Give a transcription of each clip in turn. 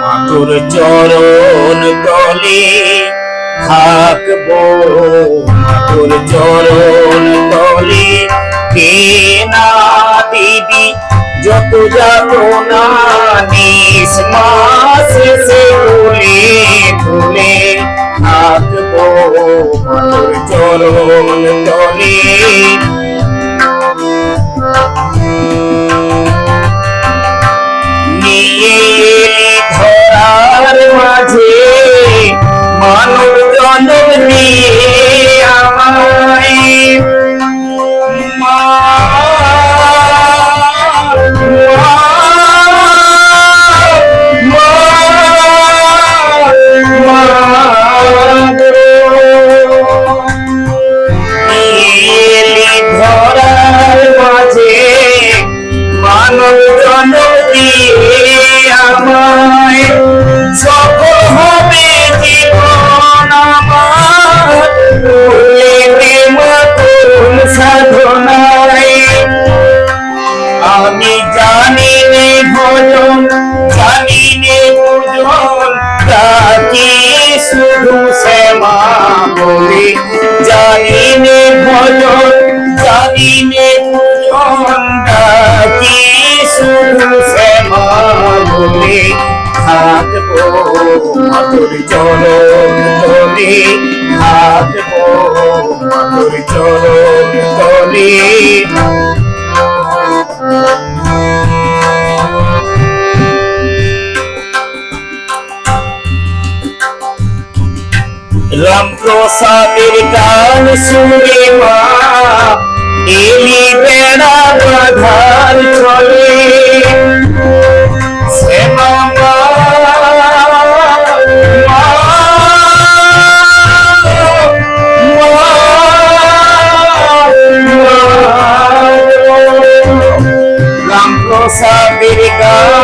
মাতুর চরণ তলে, থাকব মাতুর চরণ তলে। কে না দিবি, যত যাব না, নিস মাসে সে তুলে তুলে থাকব মাতুর চরণ তলে। oh you. দিয়ে আমায়। সফল হবে জীবন আমার। ভুলে মাতুল সাধনায়। আমি জানি নে ভজন, জানি নে পূজন ডাকি শুধু শ্যামা বলে। জানি নে ভজন মাতুর চরণ তলে চরণ তলে রামপ্রসাদের গান শুনে মা এলি বেড়া বাধার চলে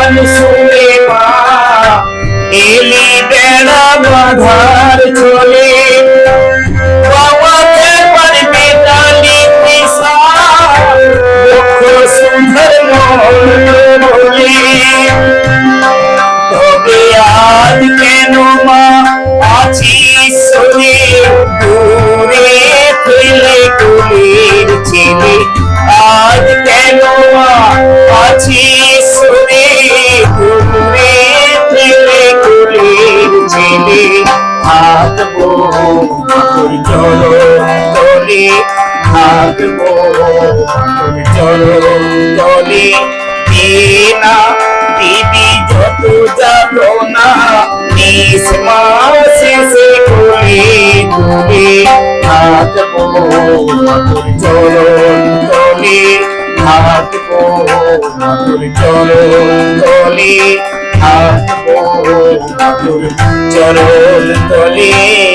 গান শুনে এলি বেড়া বাধার চলে। বাবাকে পারবে ডালি পিসা। দুঃখ সুন্দর বলে। তবে আজ কেন মা আছিস শুনে চরণ তলে থাকব তলে কে না দিবি যত যাব না নিস মাসে সে করে তুলে থাকব চরণ তলে থাকব তোর চরণ থাকব তলে